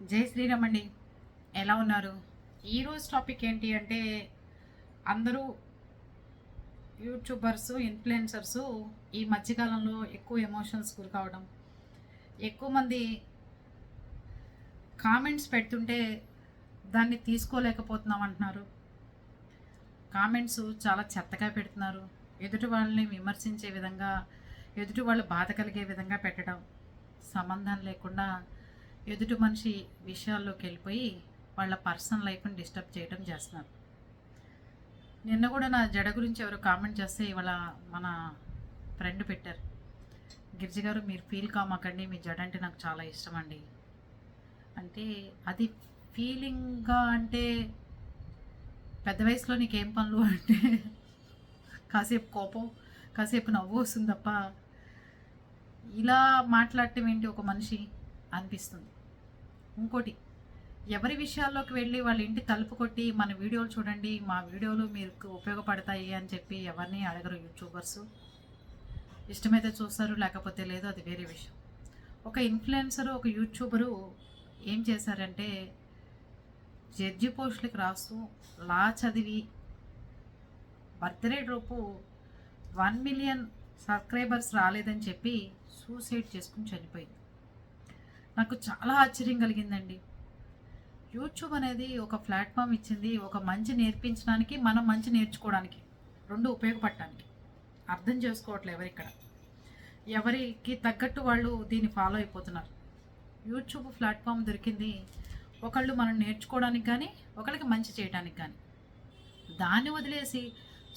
జై శ్రీరామ్ అండి ఎలా ఉన్నారు? ఈరోజు టాపిక్ ఏంటి అంటే అందరూ యూట్యూబర్స్ ఇన్ఫ్లుయెన్సర్స్ ఈ మధ్యకాలంలో ఎక్కువ ఎమోషన్స్ గురి కావడం ఎక్కువ మంది కామెంట్స్ పెడుతుంటే దాన్ని తీసుకోలేకపోతున్నాం అంటున్నారు. కామెంట్స్ చాలా చెత్తగా పెడుతున్నారు. ఎదుటి వాళ్ళని విమర్శించే విధంగా ఎదుటి వాళ్ళు బాధ కలిగే విధంగా పెట్టడం సంబంధం లేకుండా ఎదుటి మనిషి విషయాల్లోకి వెళ్ళిపోయి వాళ్ళ పర్సనల్ లైఫ్ని డిస్టర్బ్ చేయడం చేస్తున్నారు. నిన్న కూడా నా జడ గురించి ఎవరు కామెంట్ చేస్తే ఇవాళ మన ఫ్రెండ్ పెట్టారు. గిరిజ గారు మీరు ఫీల్ కామాకండి మీ జడ అంటే నాకు చాలా ఇష్టం అండి అంటే అది ఫీలింగ్గా అంటే పెద్ద వయసులో నీకేం పనులు అంటే కాసేపు కోపం కాసేపు నవ్వు వస్తుంది తప్ప ఇలా మాట్లాడటం ఏంటి ఒక మనిషి అనిపిస్తుంది. ఇంకోటి ఎవరి విషయాల్లోకి వెళ్ళి వాళ్ళ ఇంటి తలుపు కొట్టి మన వీడియోలు చూడండి మా వీడియోలు మీకు ఉపయోగపడతాయి అని చెప్పి ఎవరిని అడగరు యూట్యూబర్స్. ఇష్టమైతే చూస్తారు లేకపోతే లేదు అది వేరే విషయం. ఒక ఇన్ఫ్లుయెన్సరు ఒక యూట్యూబరు ఏం చేశారంటే జడ్జి పోస్టులకు రాస్తూ లా చదివి బర్త్డే రూపు వన్ మిలియన్ సబ్స్క్రైబర్స్ రాలేదని చెప్పి సూసైడ్ చేసుకుని చనిపోయింది. నాకు చాలా ఆశ్చర్యం కలిగిందండి. యూట్యూబ్ అనేది ఒక ప్లాట్ఫామ్ ఇచ్చింది ఒక మంచి నేర్పించడానికి మనం మంచి నేర్చుకోవడానికి రెండు ఉపయోగపడటానికి. అర్థం చేసుకోవట్లేదు ఎవరిక్కడ. ఎవరికి తగ్గట్టు వాళ్ళు దీన్ని ఫాలో అయిపోతున్నారు. యూట్యూబ్ ప్లాట్ఫామ్ దొరికింది ఒకళ్ళు మనం నేర్చుకోవడానికి కానీ ఒకళ్ళకి మంచి చేయడానికి కానీ దాన్ని వదిలేసి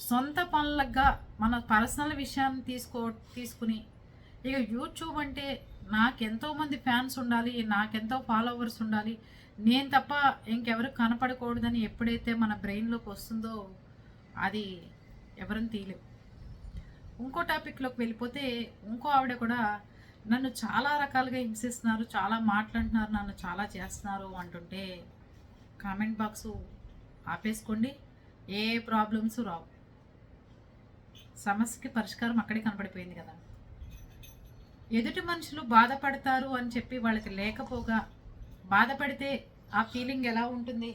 సొంత పనులగా మన పర్సనల్ విషయాన్ని తీసుకో తీసుకుని ఇక యూట్యూబ్ అంటే నాకెంతో మంది ఫ్యాన్స్ ఉండాలి నాకెంతో ఫాలోవర్స్ ఉండాలి. నేను తప్ప ఇంకెవరు కనపడకూడదని ఎప్పుడైతే మన బ్రెయిన్లోకి వస్తుందో అది ఎవరిని తీయలేవు. ఇంకో టాపిక్లోకి వెళ్ళిపోతే ఇంకో ఆవిడ కూడా నన్ను చాలా రకాలుగా హింసిస్తున్నారు చాలా మాట్లాడుతున్నారు నన్ను చాలా చేస్తున్నారు అంటుంటే కామెంట్ బాక్స్ ఆపేసుకోండి ఏ ప్రాబ్లమ్స్ రావు. సమస్యకి పరిష్కారం అక్కడే కనపడిపోయింది కదా ఎదుటి మనుషులు బాధపడతారు అని చెప్పి వాళ్ళకి లేకపోగా బాధపడితే ఆ ఫీలింగ్ ఎలా ఉంటుంది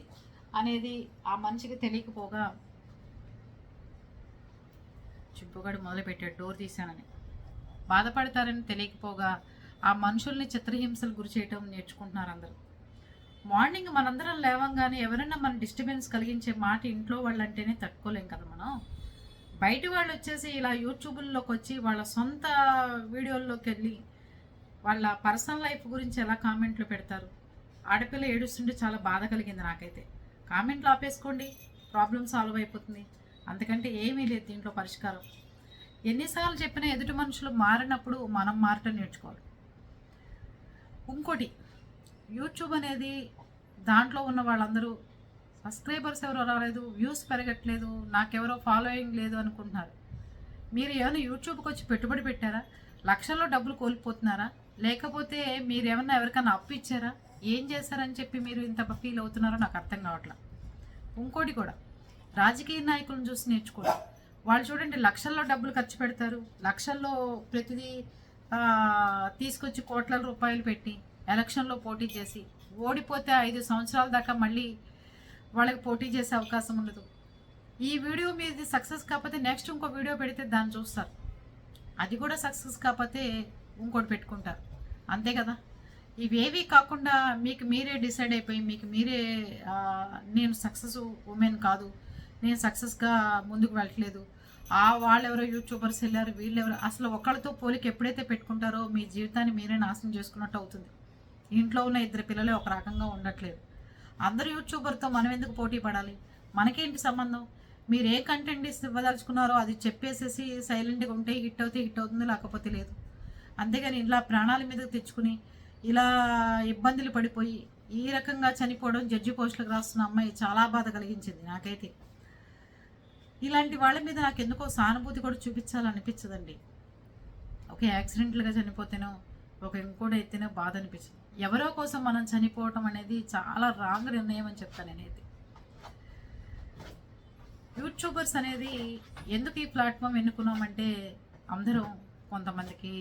అనేది ఆ మనిషికి తెలియకపోగా చింపుగాడు మొదలుపెట్టాడు డోర్ తీశానని. బాధపడతారని తెలియకపోగా ఆ మనుషుల్ని చిత్రహింసలు గురి చేయటం నేర్చుకుంటున్నారు అందరూ. మార్నింగ్ మనందరం లేవంగానే ఎవరైనా మన డిస్టర్బెన్స్ కలిగించే మాట ఇంట్లో వాళ్ళంటేనే తట్టుకోలేం కదా మనం. బయట వాళ్ళు వచ్చేసి ఇలా యూట్యూబ్లోకి వచ్చి వాళ్ళ సొంత వీడియోల్లోకి వెళ్ళి వాళ్ళ పర్సనల్ లైఫ్ గురించి ఎలా కామెంట్లు పెడతారు? ఆడపిల్ల ఏడుస్తుంటే చాలా బాధ కలిగింది నాకైతే. కామెంట్లు ఆపేసుకోండి ప్రాబ్లం సాల్వ్ అయిపోతుంది. అందుకంటే ఏమీ లేదు దీంట్లో పరిష్కారం. ఎన్నిసార్లు చెప్పినా ఎదుటి మనుషులు మారినప్పుడు మనం మారటం నేర్చుకోవాలి. ఇంకోటి యూట్యూబ్ అనేది దాంట్లో ఉన్న వాళ్ళందరూ సబ్స్క్రైబర్స్ ఎవరో రాలేదు వ్యూస్ పెరగట్లేదు నాకెవరో ఫాలోయింగ్ లేదు అనుకుంటున్నారు. మీరు ఏమైనా యూట్యూబ్కి వచ్చి పెట్టుబడి పెట్టారా? లక్షల్లో డబ్బులు కోల్పోతున్నారా? లేకపోతే మీరు ఏమన్నా ఎవరికైనా అప్పు ఇచ్చారా? ఏం చేశారని చెప్పి మీరు ఇంత ఫీల్ అవుతున్నారో నాకు అర్థం కావట్లేదు ఇంకోటి కూడా రాజకీయ నాయకులను చూసి నేర్చుకోండి. వాళ్ళు చూడండి లక్షల్లో డబ్బులు ఖర్చు పెడతారు. లక్షల్లో ప్రతిదీ తీసుకొచ్చి కోట్ల రూపాయలు పెట్టి ఎలక్షన్లో పోటీ చేసి ఓడిపోతే ఐదు సంవత్సరాల దాకా మళ్ళీ వాళ్ళకి పోటీ చేసే అవకాశం ఉండదు. ఈ వీడియో మీది సక్సెస్ కాకపోతే నెక్స్ట్ ఇంకో వీడియో పెడితే దాన్ని చూస్తారు. అది కూడా సక్సెస్ కాకపోతే ఇంకోటి పెట్టుకుంటారు. అంతే కదా? ఇవేవి కాకుండా మీకు మీరే డిసైడ్ అయిపోయి మీకు మీరే నేను సక్సెస్ ఉమెన్ కాదు నేను సక్సెస్గా ముందుకు వెళ్ళట్లేదు. ఆ వాళ్ళు ఎవరో యూట్యూబర్స్ వెళ్ళారు వీళ్ళు ఎవరో అసలు ఒకళ్ళతో పోలిక ఎప్పుడైతే పెట్టుకుంటారో మీ జీవితాన్ని మీరే నాశనం చేసుకున్నట్టు అవుతుంది. ఇంట్లో ఉన్న ఇద్దరు పిల్లలే ఒక రకంగా ఉండట్లేదు. అందరు యూట్యూబర్తో మనం ఎందుకు పోటీ పడాలి? మనకేంటి సంబంధం? మీరు ఏ కంటెంట్ ఇస్తే ఇవ్వదలుచుకున్నారో అది చెప్పేసేసి సైలెంట్గా ఉంటే హిట్ అవుతే హిట్ అవుతుంది లేకపోతే లేదు. అంతేగాని ఇలా ప్రాణాల మీద తెచ్చుకుని ఇలా ఇబ్బందులు పడిపోయి ఈ రకంగా చనిపోవడం జడ్జి పోస్టులకు రాస్తున్న అమ్మాయి చాలా బాధ కలిగించింది నాకైతే. ఇలాంటి వాళ్ళ మీద నాకు ఎందుకో సానుభూతి కూడా చూపించాలనిపించదండి. ఒక యాక్సిడెంట్లుగా చనిపోతేనో ఒక ఇంకోటి అయితేనే బాధ అనిపించింది. ఎవరో కోసం మనం చనిపోవటం అనేది చాలా రాంగ్ నిర్ణయం అని చెప్తాను నేనైతే. యూట్యూబర్స్ అనేది ఎందుకు ఈ ప్లాట్ఫామ్ ఎన్నుకున్నామంటే అందరం కొంతమందికి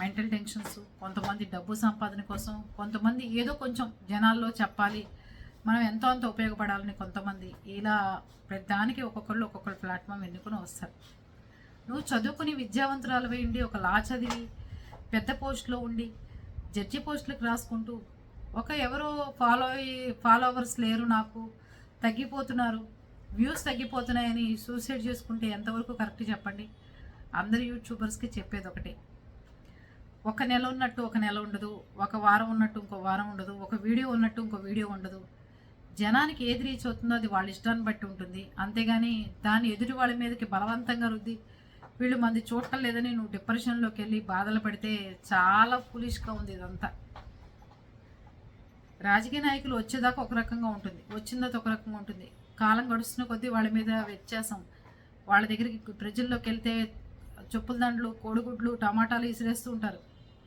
మెంటల్ టెన్షన్స్ కొంతమంది డబ్బు సంపాదన కోసం కొంతమంది ఏదో కొంచెం జనాల్లో చెప్పాలి మనం ఎంతో అంత ఉపయోగపడాలని కొంతమంది ఇలా ప్రతిదానికి ఒక్కొక్కళ్ళు ఒక్కొక్కరు ప్లాట్ఫామ్ ఎన్నుకుని వస్తారు. నువ్వు చదువుకుని విద్యావంతురాలు వేయండి ఒక లా చదివి పెద్ద పోస్ట్లో ఉండి జడ్జి పోస్టులకు రాసుకుంటూ ఒక ఎవరో ఫాలో ఫాలోవర్స్ లేరు నాకు తగ్గిపోతున్నారు వ్యూస్ తగ్గిపోతున్నాయని సూసైడ్ చేసుకుంటే ఎంతవరకు కరెక్ట్ చెప్పండి? అందరు యూట్యూబర్స్కి చెప్పేది ఒకటే. ఒక నెల ఉన్నట్టు ఒక నెల ఉండదు ఒక వారం ఉన్నట్టు ఇంకో వారం ఉండదు ఒక వీడియో ఉన్నట్టు ఇంకో వీడియో ఉండదు. జనానికి ఏది రీచ్ అవుతుందో అది వాళ్ళ ఇష్టాన్ని బట్టి ఉంటుంది. అంతేగాని దాన్ని ఎదుటి వాళ్ళ మీదకి బలవంతంగా రుద్ది వీళ్ళు మంది చూడటం లేదని నువ్వు డిప్రెషన్లోకి వెళ్ళి బాధలు పడితే చాలా ఫులిష్గా ఉంది ఇదంతా. రాజకీయ నాయకులు వచ్చేదాకా ఒక రకంగా ఉంటుంది. వచ్చిన ఒక రకంగా ఉంటుంది. కాలం గడుస్తున్న కొద్దీ వాళ్ళ మీద వ్యత్యాసం. వాళ్ళ దగ్గరికి ప్రజల్లోకి వెళ్తే చెప్పుల దండలు కోడిగుడ్లు టమాటాలు విసిరేస్తూ ఉంటారు.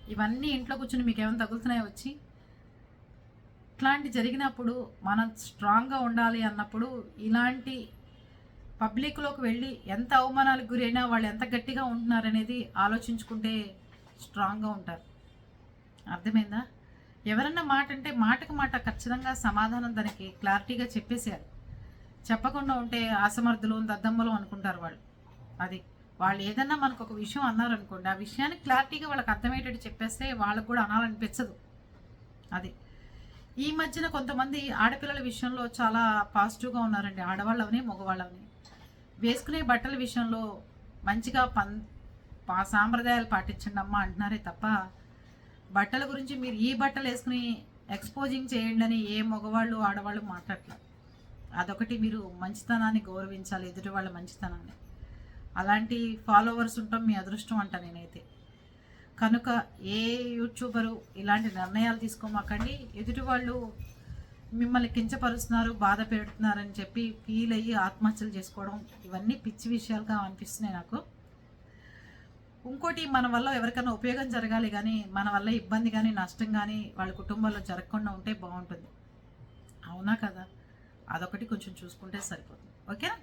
ఇవన్నీ ఇంట్లో కూర్చుని మీకు ఏమైనా తగులుతున్నాయో వచ్చి? ఇట్లాంటి జరిగినప్పుడు మనం స్ట్రాంగ్గా ఉండాలి అన్నప్పుడు ఇలాంటి పబ్లిక్లోకి వెళ్ళి ఎంత అవమానాలకు గురైనా వాళ్ళు ఎంత గట్టిగా ఉంటున్నారనేది ఆలోచించుకుంటే స్ట్రాంగ్గా ఉంటారు. అర్థమైందా? ఎవరన్నా మాట అంటే మాటకు మాట ఖచ్చితంగా సమాధానం దానికి క్లారిటీగా చెప్పేసేయాలి చెప్పకుండా ఉంటే అసమర్థులు దద్దమ్మలు అనుకుంటారు వాళ్ళు. అది వాళ్ళు ఏదన్నా మనకు ఒక విషయం అన్నారనుకోండి ఆ విషయాన్ని క్లారిటీగా వాళ్ళకి అర్థమయ్యేటట్టు చెప్పేస్తే వాళ్ళకు కూడా అనాలనిపించదు. అది ఈ మధ్యన కొంతమంది ఆడపిల్లల విషయంలో చాలా పాజిటివ్గా ఉన్నారండి. ఆడవాళ్ళవని మగవాళ్ళవని. వేసుకునే బట్టల విషయంలో మంచిగా పన్ పా సాంప్రదాయాలు పాటించండి అమ్మ అంటున్నారే తప్ప బట్టల గురించి మీరు ఈ బట్టలు వేసుకుని ఎక్స్పోజింగ్ చేయండి అని ఏ మగవాళ్ళు ఆడవాళ్ళు మాట్లాడలేదు అదొకటి మీరు మంచితనాన్ని గౌరవించాలి ఎదుటి వాళ్ళ మంచితనాన్ని. అలాంటి ఫాలోవర్స్ ఉంటాం మీ అదృష్టం అంట నేనైతే. కనుక ఏ యూట్యూబరు ఇలాంటి నిర్ణయాలు తీసుకోమాకండి. ఎదుటి వాళ్ళు మిమ్మల్ని కించపరుస్తున్నారు బాధ పెడుతున్నారని చెప్పి ఫీల్ అయ్యి ఆత్మహత్యలు చేసుకోవడం ఇవన్నీ పిచ్చి విషయాలుగా అనిపిస్తున్నాయి నాకు. ఇంకోటి మన వల్ల ఎవరికైనా ఉపయోగం జరగాలి కానీ మన వల్ల ఇబ్బంది కానీ నష్టం కానీ వాళ్ళ కుటుంబంలో జరగకుండా ఉంటే బాగుంటుంది. అవునా కదా? అదొకటి కొంచెం చూసుకుంటే సరిపోతుంది. ఓకేనా?